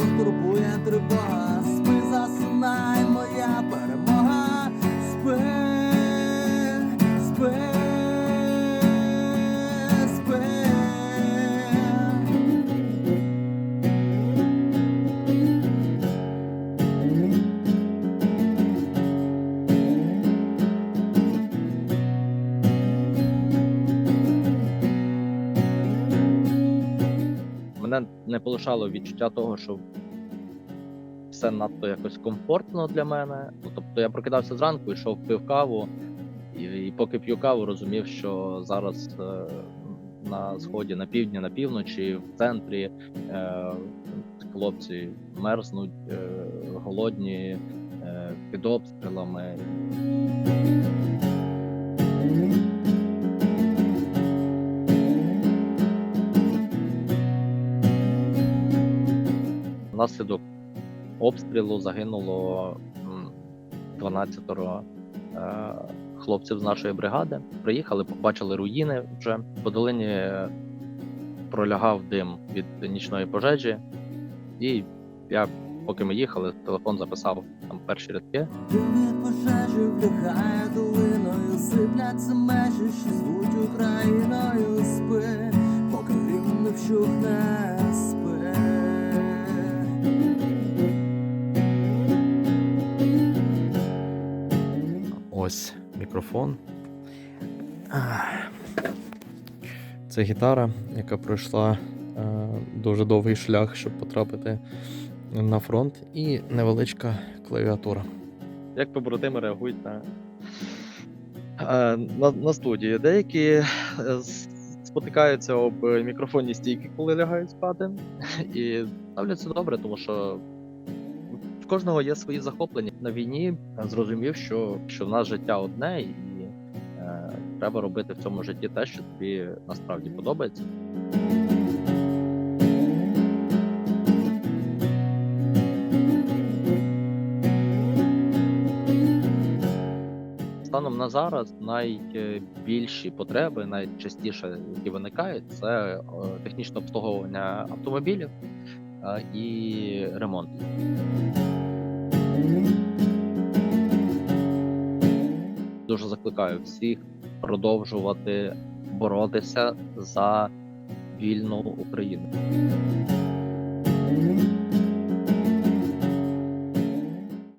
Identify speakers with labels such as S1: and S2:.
S1: потурбує тривога. Мене не полишало відчуття того, що все надто якось комфортно для мене. Ну, тобто я прокидався зранку, йшов пив каву, і, і поки п'ю каву, розумів, що зараз е, на сході, на півдні, на півночі, в центрі е, хлопці мерзнуть, е, голодні, е, під обстрілами. Внаслідок обстрілу загинуло 12 е, хлопців з нашої бригади. Приїхали, побачили руїни вже по долині е, пролягав дим від нічної пожежі, і я, поки ми їхали, телефон записав там перші рядки.
S2: Від пожежі влягає долиною, сипляться межі, що звуть Україною спи, поки не вщухне
S3: Ось мікрофон. Це гітара, яка пройшла е, дуже довгий шлях, щоб потрапити на фронт, і невеличка клавіатура.
S1: Як побратими реагують на, е, на, на студії? Деякі е, спотикаються об мікрофонні стійки, коли лягають спати, і ставляться добре, тому що кожного є свої захоплення. На війні зрозумів, що, що в нас життя одне, і е, треба робити в цьому житті те, що тобі насправді подобається. Станом на зараз найбільші потреби, найчастіше, які виникають, це е, технічне обслуговування автомобілів е, і ремонт. Закликаю всіх продовжувати боротися за вільну Україну.